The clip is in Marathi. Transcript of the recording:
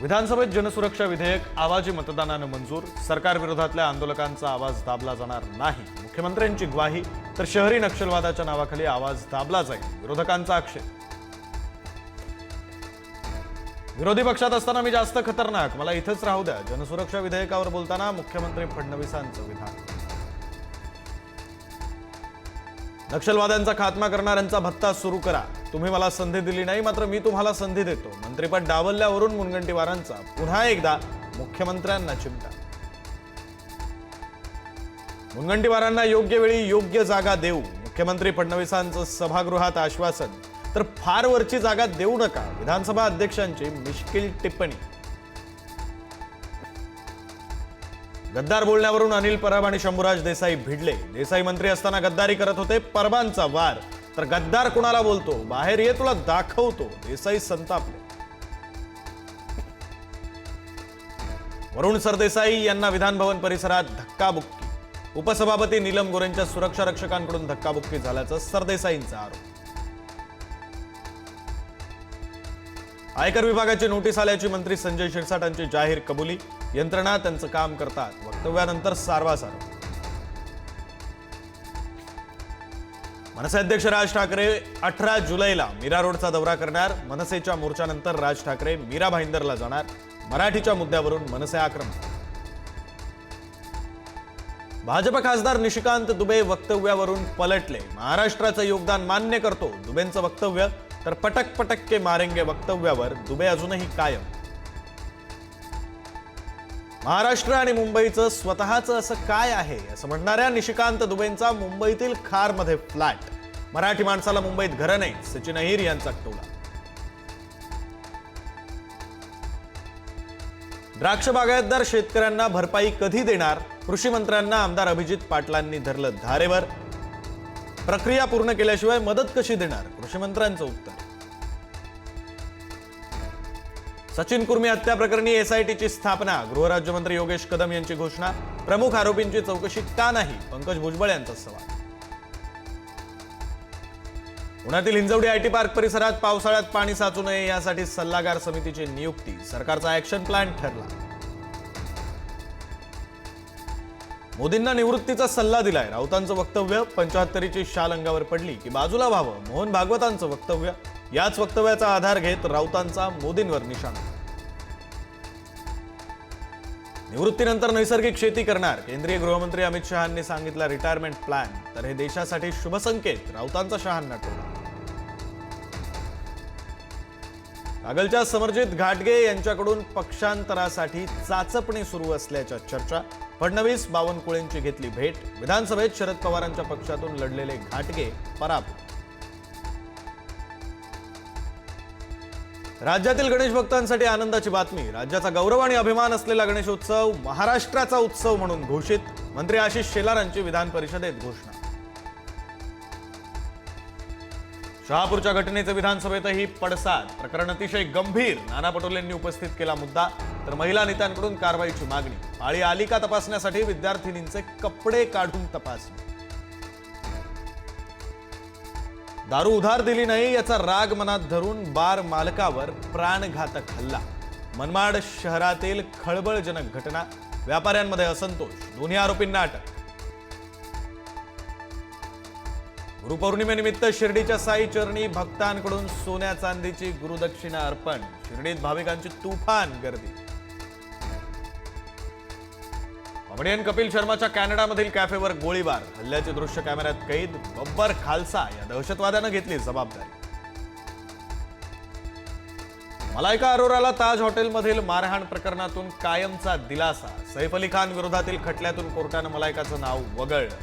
विधानसभेत जनसुरक्षा विधेयक आवाजी मतदानानं मंजूर. सरकारविरोधातल्या आंदोलकांचा आवाज दाबला जाणार नाही. मुख्यमंत्र्यांची ग्वाही तर शहरी नक्षलवादाच्या नावाखाली आवाज दाबला जाईल विरोधकांचा आक्षेप. विरोधी पक्षात असताना मी जास्त खतरनाक. मला इथंच राहू द्या. जनसुरक्षा विधेयकावर बोलताना मुख्यमंत्री फडणवीसांचं विधान. नक्षलवाद्यांचा खात्मा करणाऱ्यांचा भत्ता सुरू करा. तुम्ही मला संधी दिली नाही मात्र मी तुम्हाला संधी देतो. मंत्रिपद डावलल्यावरून मुनगंटीवारांचा पुन्हा एकदा मुख्यमंत्र्यांना चिमटा. मुनगंटीवारांना योग्य वेळी योग्य जागा देऊ मुख्यमंत्री फडणवीसांचं सभागृहात आश्वासन तर फार वरची जागा देऊ नका विधानसभा अध्यक्षांची मिश्किल टिप्पणी. गद्दार बोलण्यावरून अनिल परब आणि शंभूराज देसाई भिडले. देसाई मंत्री असताना गद्दारी करत होते परबांचा वार. तर गद्दार कुणाला बोलतो? बाहेर ये तुला दाखवतो. देसाई संतापले. वरुण सरदेसाई यांना विधानभवन परिसरात धक्काबुक्की. उपसभापती नीलम गोरेंच्या सुरक्षा रक्षकांकडून धक्काबुक्की झाल्याचं सरदेसाईंचा आरोप. आयकर विभागाची नोटीस आल्याची मंत्री संजय शिरसाटांची जाहीर कबुली. यंत्रणा त्यांचं काम करतात. वक्तव्यानंतर सारवासारव. मनसे अध्यक्ष राज ठाकरे अठरा जुलैला मीरा रोडचा दौरा करणार. मनसेच्या मोर्चानंतर राज ठाकरे मीरा भाईंदरला जाणार. मराठीच्या मुद्द्यावरून मनसे आक्रमक. भाजप खासदार निशिकांत दुबे वक्तव्यावरून पलटले. महाराष्ट्राचं योगदान मान्य करतो दुबेंचं वक्तव्य तर पटक पटक के मारेंगे वक्तव्यावर दुबे अजूनही कायम. महाराष्ट्र आणि मुंबईचं स्वतःचं असं काय आहे असं म्हणणाऱ्या निशिकांत दुबेंचा मुंबईतील खारमध्ये फ्लॅट. मराठी माणसाला मुंबईत घरं नाही सचिन अहिर यांचा टोला द्राक्ष बागायतदार शेतकऱ्यांना भरपाई कधी देणार? कृषी मंत्र्यांना आमदार अभिजित पाटलांनी धरलं धारेवर. प्रक्रिया पूर्ण केल्याशिवाय मदत कशी देणार? कृषी मंत्र्यांचं उत्तर. सचिन कुर्मी हत्या प्रकरणी एसआयटीची स्थापना. गृहराज्यमंत्री योगेश कदम यांची घोषणा. प्रमुख आरोपींची चौकशी का नाही? पंकज भुजबळ यांचा सवाल. पुण्यातील हिंजवडी आयटी पार्क परिसरात पावसाळ्यात पाणी साचू नये यासाठी सल्लागार समितीची नियुक्ती. सरकारचा ऍक्शन प्लॅन ठरला. मोदींना निवृत्तीचा सल्ला दिलाय. राऊतांचं वक्तव्य पंचाहत्तरीची शाल अंगावर पडली की बाजूला व्हावं. मोहन भागवतांचं वक्तव्य याच वक्तव्याचा आधार घेत राऊतांचा मोदींवर निशाणा. निवृत्तीनंतर नैसर्गिक शेती करणार. केंद्रीय गृहमंत्री अमित शहांनी सांगितला रिटायरमेंट प्लॅन तर हे देशासाठी शुभसंकेत राऊतांचा शहांना टोला. कागलच्या समरजित घाटगे यांच्याकडून पक्षांतरासाठी चाचपणी सुरू असल्याच्या चर्चा. फडणवीस बावनकुळेंची घेतली भेट. विधानसभेत शरद पवारांच्या पक्षातून लढलेले घाटगे पराभूत. राज्यातील गणेश भक्तांसाठी आनंदाची बातमी. राज्याचा गौरव आणि अभिमान असलेला गणेशोत्सव महाराष्ट्राचा उत्सव म्हणून घोषित. मंत्री आशिष शेलारांची विधान परिषदेत घोषणा. शहापूरच्या घटनेचे विधानसभेतही पडसाद. प्रकरण अतिशय गंभीर. नाना पटोलेंनी उपस्थित केला मुद्दा. तर महिला नेत्यांकडून कारवाईची मागणी. पाळी आली का तपासण्यासाठी विद्यार्थिनींचे कपडे काढून तपासणी. दारू उधार दिली नाही याचा राग मनात धरून बार मालकावर प्राणघातक हल्ला. मनमाड शहरातील खळबळजनक घटना व्यापाऱ्यांमध्ये असंतोष दोन्ही आरोपींना अटक. गुरुपौर्णिमेनिमित्त शिर्डीच्या साई चरणी भक्तांकडून सोन्या चांदीची गुरुदक्षिणा अर्पण शिर्डीत भाविकांची तुफान गर्दी. कॉमेडियन कपिल शर्माच्या कॅनडामधील कॅफेवर गोळीबार. हल्ल्याचे दृश्य कॅमेऱ्यात कैद बब्बर खालसा या दहशतवाद्यानं घेतली जबाबदारी. मलायका अरोराला ताज हॉटेलमधील मारहाण प्रकरणातून कायमचा दिलासा. सैफ अली खान विरोधातील खटल्यातून कोर्टानं मलायकाचं नाव वगळलं.